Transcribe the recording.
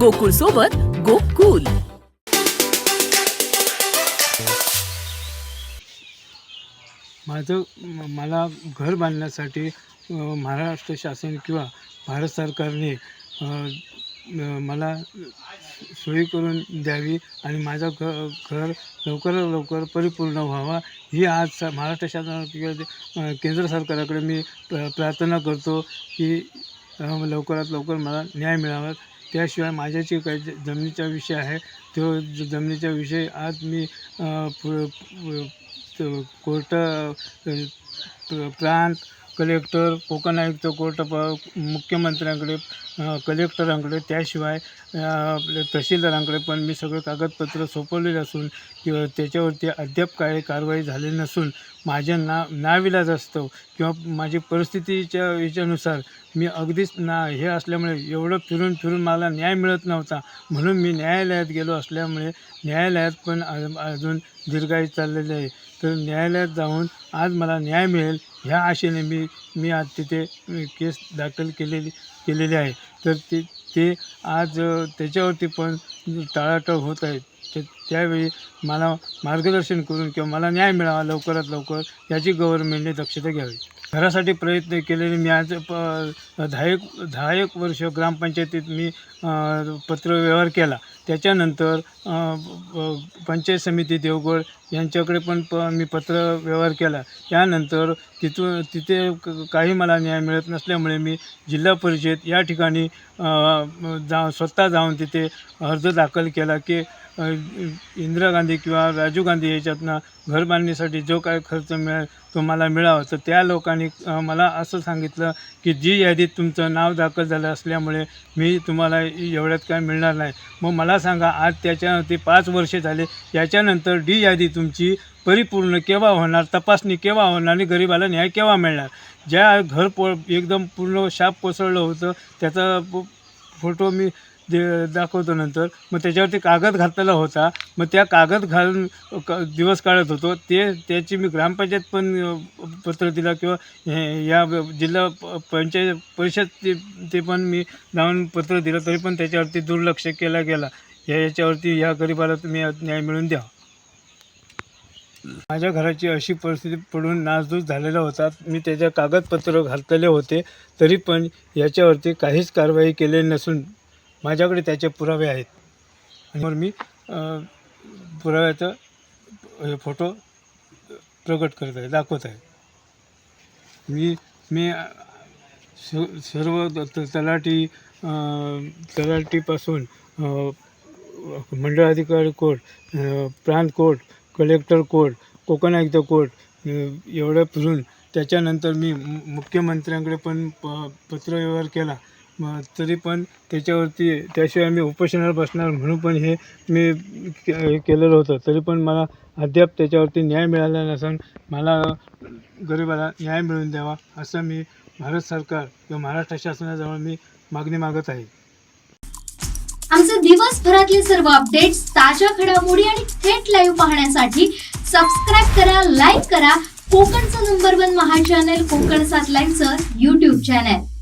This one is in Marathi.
गोकुळ सोबत गोकुल. माझं मला घर बांधण्यासाठी महाराष्ट्र शासन किंवा भारत सरकारने मला सोयी करून द्यावी आणि माझं घ घर लवकरात लवकर परिपूर्ण व्हावा ही आज स- महाराष्ट्र शासन किंवा केंद्र सरकाराकडे मी प्रार्थना करतो की लवकरात लवकर मला न्याय मिळावा. त्याशिवाय माझ्याची काही ज- जमिनीचा विषय आहे. तो ज- जमिनीचा विषय आज मी कोर्ट प्रांत कलेक्टर कोकण आयुक्त कोर्ट प मुख्यमंत्र्यांकडे कलेक्टरांकडे त्याशिवाय आपले आपल्या तहसीलदारांकडे पण मी सगळं कागदपत्र सोपवलेले असून किंवा त्याच्यावरती अद्याप काही कारवाई झाली नसून माझ्या ना नाविलाज असतो किंवा माझी परिस्थितीच्या याच्यानुसार मी अगदीच ना हे असल्यामुळे एवढं फिरून फिरून मला न्याय मिळत नव्हता. म्हणून मी न्यायालयात गेलो असल्यामुळे न्यायालयात पण अजून दीर्घायी चाललेली आहे. तर न्यायालयात जाऊन आज मला न्याय मिळेल ह्या आशेने मी मी आज तिथे केस दाखल केलेली केलेली आहे. तर ते ते आज त्याच्यावरती पण टाळाटाळ होत आहे. ते त्यावेळी मला मार्गदर्शन करून किंवा मला न्याय मिळावा लवकरात लवकर याची गव्हर्नमेंटने दक्षता घ्यावी. घरासाठी प्रयत्न केलेले मी आज प दहा एक दहा एक वर्ष ग्रामपंचायतीत मी पत्रव्यवहार केला. त्याच्यानंतर पंचायत समिती देवगड यांच्याकडे पण प मी पत्र व्यवहार केला. त्यानंतर तिथून तिथे क- काही मला न्याय मिळत नसल्यामुळे मी जिल्हा परिषद या ठिकाणी जा स्वतः जाऊन तिथे अर्ज दाखल केला की इंदिरा गांधी किंवा राजीव गांधी याच्यातनं घर बांधणीसाठी जो काय खर्च मिळेल तो मला मिळावा. तर त्या लोकांनी मला असं सांगितलं की जी यादीत तुमचं नाव दाखल झालं असल्यामुळे मी तुम्हाला एवढ्यात काय मिळणार नाही. मग मला सांगा आज त्याच्यावरती पाच वर्षे झाले याच्यानंतर डी यादी तुमची परिपूर्ण केव्हा होणार तपासणी केव्हा होणार आणि गरिबाला न्याय केव्हा मिळणार? ज्या घर पो एकदम पूर्ण शाप कोसळलं होतं त्याचा फोटो मी दे दाखवतो नंतर. मग त्याच्यावरती कागद घातलेला होता. मग त्या कागद घालून क दिवस काढत होतो. ते त्याची मी ग्रामपंचायत पण पत्र दिलं किंवा हे या जिल्हा प- पंचायत परिषद ते ते पण मी जाऊन पत्र दिलं. तरी पण त्याच्यावरती दुर्लक्ष केला गेला. या याच्यावरती या गरिबाला तुम्ही न्याय मिळून द्या. माझ्या घराची अशी परिस्थिती पडून नासधूस झालेला होता. मी त्याच्या कागदपत्र घातलेले होते. तरी पण याच्यावरती काहीच कारवाई केलेली नसून माझ्याकडे त्याचे पुरावे आहेत. आणि मग मी पुराव्याचा हे फोटो प्रकट करत आहे दाखवत आहे. मी मी स- सर्व त- तलाठी तलाठीपासून मंडळाधिकारी कोर्ट प्रांत कोर्ट कलेक्टर कोर्ट कोकण आयुक्त कोर्ट एवढं फिरून त्याच्यानंतर मी मु- मुख्यमंत्र्यांकडे पण प पत्रव्यवहार केला. मग तरी पण त्याच्यावरती त्याशिवाय मी उपोषणावर बसणार म्हणून पण हे मी के- हे केलेलं होतं. तरी पण मला अद्याप त्याच्यावरती न्याय मिळाला नसून मला गरिबाला न्याय मिळवून द्यावा असं मी भारत सरकार किंवा महाराष्ट्र शासनाजवळ मी मागणी मागत आहे. आमचे दिवसभरातले सर्व अपडेट्स ताज्या घडामोडी आणि थेट लाईव्ह पाहण्यासाठी सबस्क्राईब करा लाईक करा. कोकणचं नंबर वन महा चॅनल कोकण सात लाईव्हचं युट्यूब चॅनल